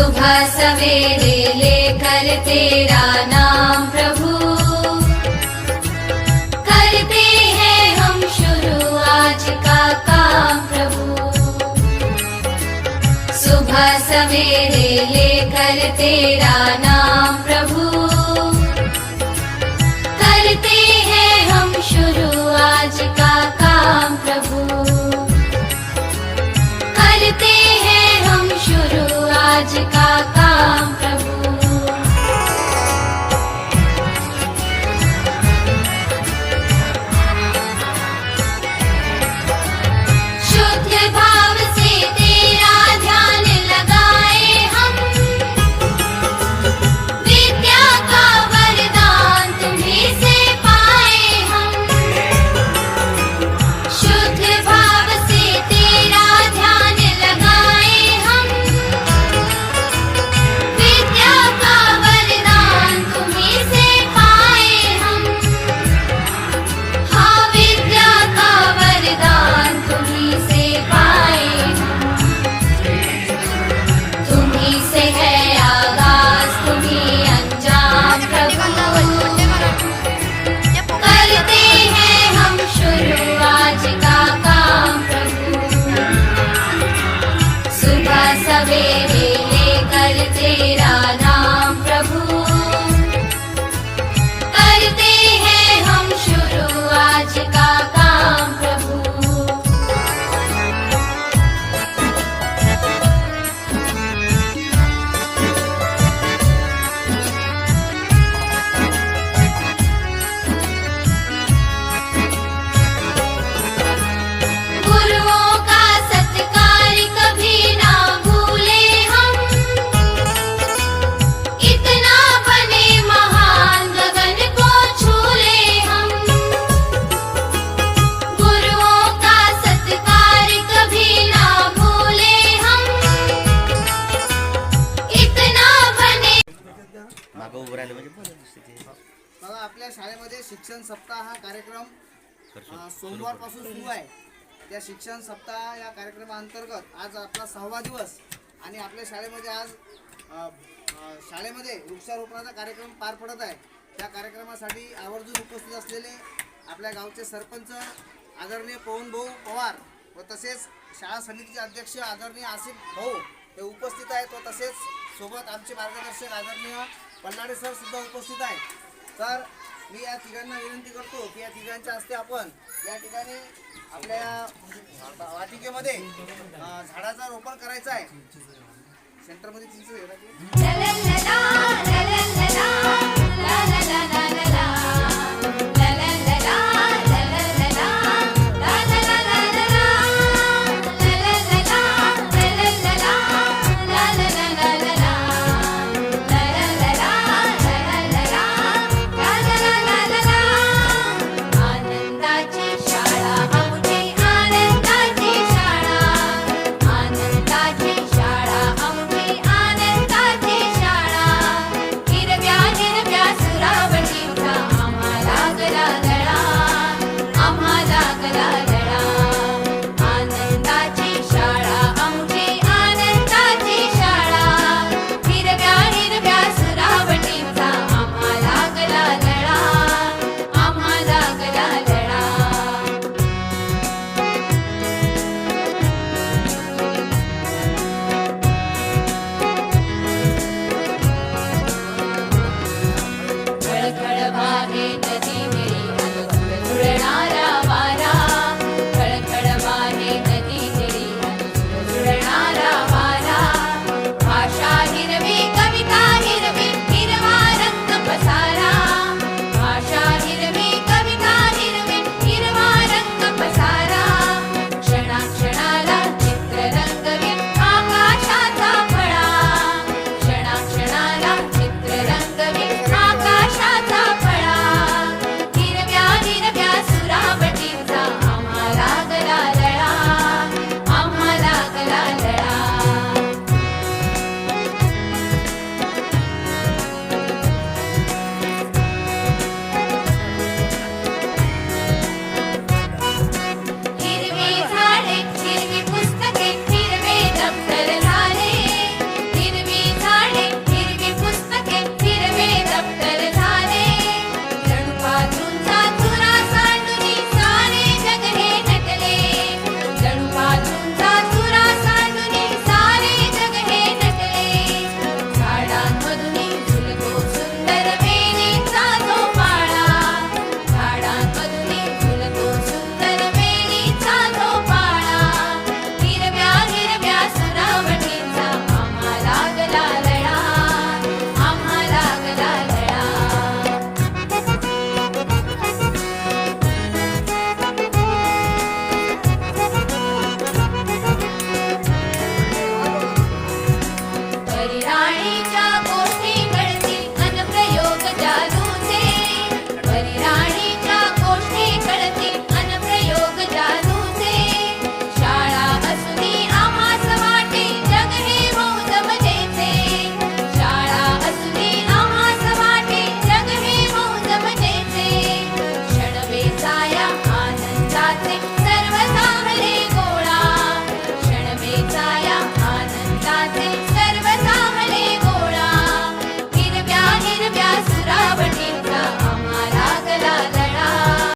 सुबह सवेरे लेकर तेरा नाम प्रभु। करते हैं शुरू आज का काम प्रभु। सुबह सवेरे लेकर तेरा नाम प्रभु आज का आपल्या शाळेमध्ये शिक्षण सप्ताह हा कार्यक्रम सोमवारपासून सुरू आहे. त्या शिक्षण सप्ताह या कार्यक्रमाअंतर्गत आज आपला सहावा दिवस आणि आपल्या शाळेमध्ये आज शाळेमध्ये वृक्षारोपणाचा कार्यक्रम पार पडत आहे. त्या कार्यक्रमासाठी आवर्जून उपस्थित असलेले आपल्या गावचे सरपंच आदरणीय पवन भाऊ पवार व तसेच शाळा समितीचे अध्यक्ष आदरणीय आसिफ भाऊ हे उपस्थित आहेत व तसेच सोबत आमचे मार्गदर्शक आदरणीय पल्लाडे सर सुद्धा उपस्थित आहेत. तर मी या तिघांना विनंती करतो की या तिघांच्या हस्ते आपण या ठिकाणी आपल्या वाटिकेमध्ये झाडाचा झाडाचं रोपण करायचं आहे. सेंटरमध्ये चिंच Vladimir.